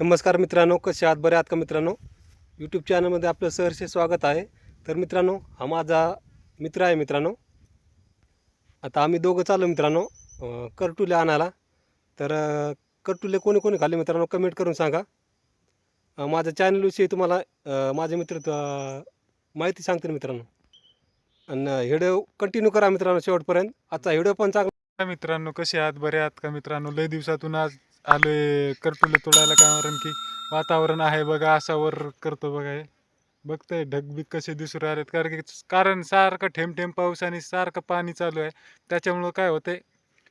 नमस्कार मित्रांनो कसे आहात? बरे आहात का मित्रांनो? यूट्यूब चॅनलमध्ये आपलं सहर्ष स्वागत आहे. तर मित्रांनो हा माझा मित्र आहे मित्रांनो. आता आम्ही दोघं चाललो मित्रांनो अं, करटुले आणायला. तर अं, करटुले कोणी कोणी खाल्ले मित्रांनो? कमेंट करून सांगा. माझ्या चॅनलविषयी तुम्हाला माझे मित्र माहिती सांगतील मित्रांनो. आणि व्हिडिओ कंटिन्यू करा मित्रांनो शेवटपर्यंत. आजचा व्हिडिओ पण चांगला मित्रांनो कसे आहात? बरे आहात का मित्रांनो? लय दिवसातून आज आलोय करटुले तोडायला कारण की वातावरण आहे बघा असा वर करतो बघा हे. बघताय ढगबीग कसे दिसू राहिलेत. कारण की कारण सारखं ठेम ठेम पाऊस आणि सारखं पाणी चालू आहे. त्याच्यामुळं काय होतंय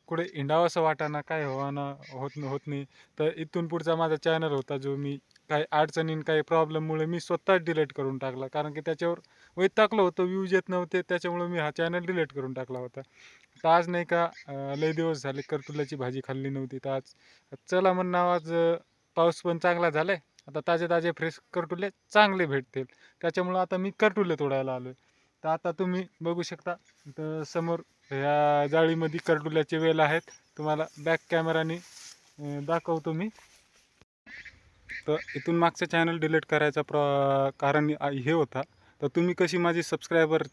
कुठे हिंडावासा असं वाटाना काय होवाना होत न- होत नाही. तर इथून पुढचा माझा चॅनल होता जो मी काही अडचणीन काही प्रॉब्लेममुळे मी स्वतःच डिलीट करून टाकला. कारण की त्याच्यावर वैतागलो होतो व्ह्यूज येत नव्हते. त्याच्यामुळे मी हा चॅनल डिलीट करून टाकला होता. तर आज नाही का लय दिवस झाले करटुल्याची भाजी खाल्ली नव्हती. तर आज चला म्हणणं आज पाऊस पण चांगला झालाय. आता ताजे ताजे फ्रेश करटुले चांगले भेटतील. त्याच्यामुळं आता मी करटुले तोडायला आलोय. तर आता तुम्ही बघू शकता तर समोर ह्या जाळीमध्ये करटुल्याचे वेल आहेत. तुम्हाला बॅक कॅमेराने दाखवतो मी. तर इथून मागचं चॅनल डिलीट करायचा प्र कारण हे होता. तर तुम्ही कशी माझी सबस्क्रायबर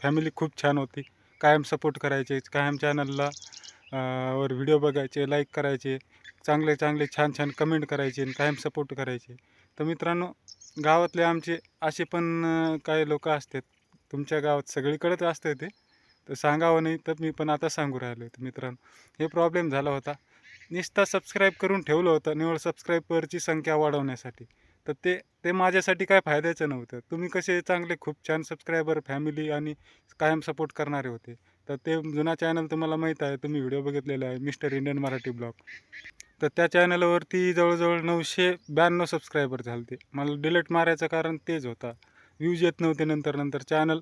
फॅमिली खूप छान होती. कायम सपोर्ट करायचे कायम चॅनलला वर व्हिडिओ बघायचे लाईक करायचे चांगले चांगले छान छान कमेंट करायचे आणि कायम सपोर्ट करायचे. तर मित्रांनो गावातले आमचे असे पण काही लोक असतात. तुमच्या गावात सगळीकडेच असतं ते. तर सांगावं नाही तर मी पण आता सांगू राहिलो तर मित्रांनो हे प्रॉब्लेम झाला होता. नुसता सबस्क्राईब करून ठेवलं होतं. निवड सबस्क्राईबरची संख्या वाढवण्यासाठी. तर ते ते माझ्यासाठी काय फायद्याचं नव्हतं. तुम्ही कसे चांगले खूप छान सबस्क्रायबर फॅमिली आणि कायम सपोर्ट करणारे होते. तर ते जुना चॅनल तुम्हाला माहीत आहे तुम्ही व्हिडिओ बघितलेला आहे मिस्टर इंडियन मराठी ब्लॉग तर त्या चॅनलवरती जवळजवळ नऊशे ब्याण्णव सबस्क्रायबर झाले ते मला डिलीट मारायचं कारण तेच होता. व्ह्यूज येत नव्हते नंतर नंतर चॅनल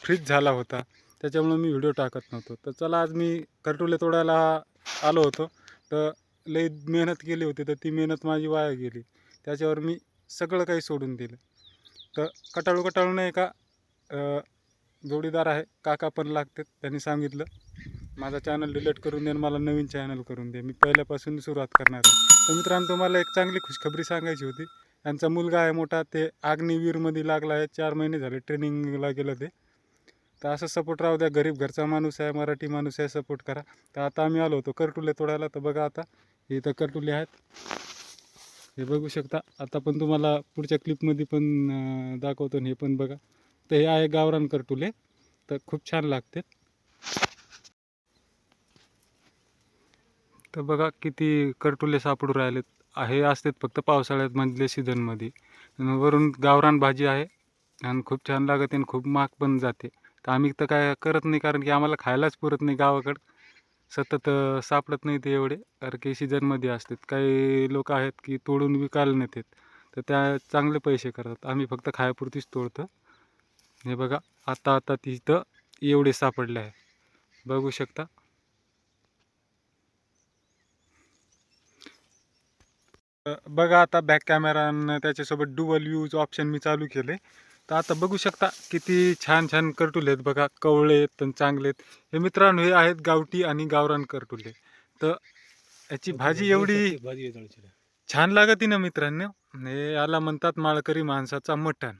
फ्रीज झाला होता. त्याच्यामुळं मी व्हिडिओ टाकत नव्हतो. तर चला आज मी करटुले तोडायला आलो होतो. तर लई मेहनत केली होती तर ती मेहनत माझी वाया गेली. त्याच्यावर मी सगळं काही सोडून दिलं. तर कटाळू कटाळू नाही का जोडीदार आहे काका पण लागतात त्यांनी सांगितलं माझा चॅनल डिलीट करून दे आणि मला नवीन चॅनल करून दे. मी पहिल्यापासून सुरुवात करणार आहे. तर मित्रांनो तुम्हाला एक चांगली खुशखबरी सांगायची होती. त्यांचा मुलगा आहे मोठा ते अग्निवीरमध्ये लागला आहे चार महिने झाले ट्रेनिंगला गेलं ते. तर असं सपोर्ट राहू द्या गरीब घरचा माणूस आहे मराठी माणूस आहे सपोर्ट करा. तर आता आम्ही आलो होतो करटुले तोडायला. तर बघा आता इथं करटुले आहेत. हे बघू शकता. आता पण तुम्हाला पुढच्या क्लिपमध्ये पण दाखवतो हे पण बघा. तर हे आहे गावरान करटुले. तर खूप छान लागते. तर बघा किती करटुले सापडू राहिलेत. हे असतात फक्त पावसाळ्यात मधल्या सीझनमध्ये वरून गावरान भाजी आहे. आणि खूप छान लागते आणि खूप महाग पण जाते. तर आम्ही तर काय करत नाही कारण की आम्हाला खायलाच पुरत नाही गावाकडं. सतत सापडत नाही ते एवढे कारण की सीजनमध्ये असतात. काही लोक आहेत की तोडून विकायला नेतात. तर त्या चांगले पैसे करतात. आम्ही फक्त खायापुरतीच तोडतो. हे बघा आता आता तिथं एवढे सापडले आहे. बघू शकता. बघा आता बॅक कॅमेरा त्याच्यासोबत डुअल यूज ऑप्शन मी चालू केले तर आता बघू शकता किती छान छान करटुले आहेत बघा. कवळे आहेत आणि चांगले आहेत. हे मित्रांनो हे आहेत गावठी आणि गावरान करटुले. तर याची भाजी एवढी छान लागते ना मित्रांनो. हे याला म्हणतात माळकरी माणसाचा मटण.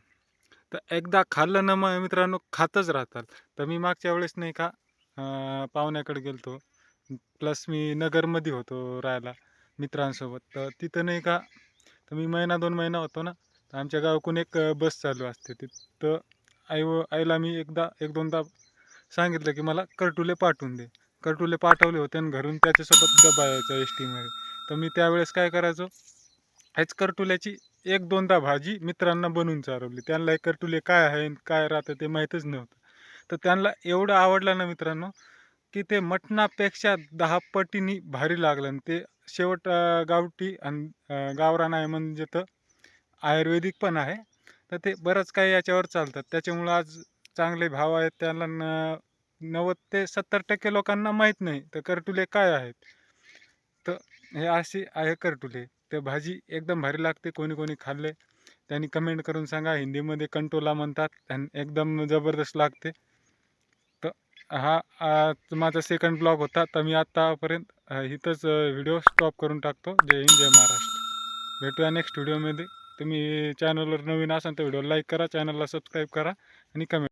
तर एकदा खाल्लं ना मग मित्रांनो खातच राहतात. तर मी मागच्या वेळेस नाही का पाहुण्याकडे गेलतो. प्लस मी नगरमध्ये होतो राहायला मित्रांसोबत. तर तिथं नाही का तर मी महिना दोन महिना होतो ना तर आमच्या गावाकडून एक बस चालू असते. तिथं आई व आईला मी एकदा एक दोनदा सांगितलं की मला करटुले पाठवून दे. करटुले पाठवले होते आणि घरून त्याच्यासोबत डबा यायचा एस टीमध्ये तर मी त्यावेळेस काय करायचो? ह्याच करटुल्याची एक दोनदा भाजी मित्रांना बनवून चारवली. त्यांना हे करटुले काय आहे काय राहतं ते माहीतच नव्हतं. तर त्यांना एवढं आवडलं ना मित्रांनो की ते मटणापेक्षा दहा पटीनी भारी लागलं. आणि ते शेवट गावठी आणि गावरान आहे म्हणजे तर आयुर्वेदिक पण आहे. तर ते बरंच काही याच्यावर चालतात त्याच्यामुळं आज चांगले भाव आहेत. त्याला न नव्वद ते सत्तर टक्के लोकांना माहीत नाही. तर करटुले काय आहेत? तर हे अशी आहे करटुले. ते भाजी एकदम भारी लागते. कोणी कोणी खाल्ले. त्यांनी कमेंट करून सांगा. हिंदीमध्ये कंटोला म्हणतात. आणि एकदम जबरदस्त लागते. तर हा आज माझा सेकंड ब्लॉग होता. तर मी आत्तापर्यंत इथंच व्हिडिओ स्टॉप करून टाकतो. जय हिंद जय महाराष्ट्र. भेटूया नेक्स्ट व्हिडिओमध्ये तुम्ही चॅनलवर नवीन असाल तर व्हिडिओ लाईक करा चॅनलला सबस्क्राईब करा आणि कमेंट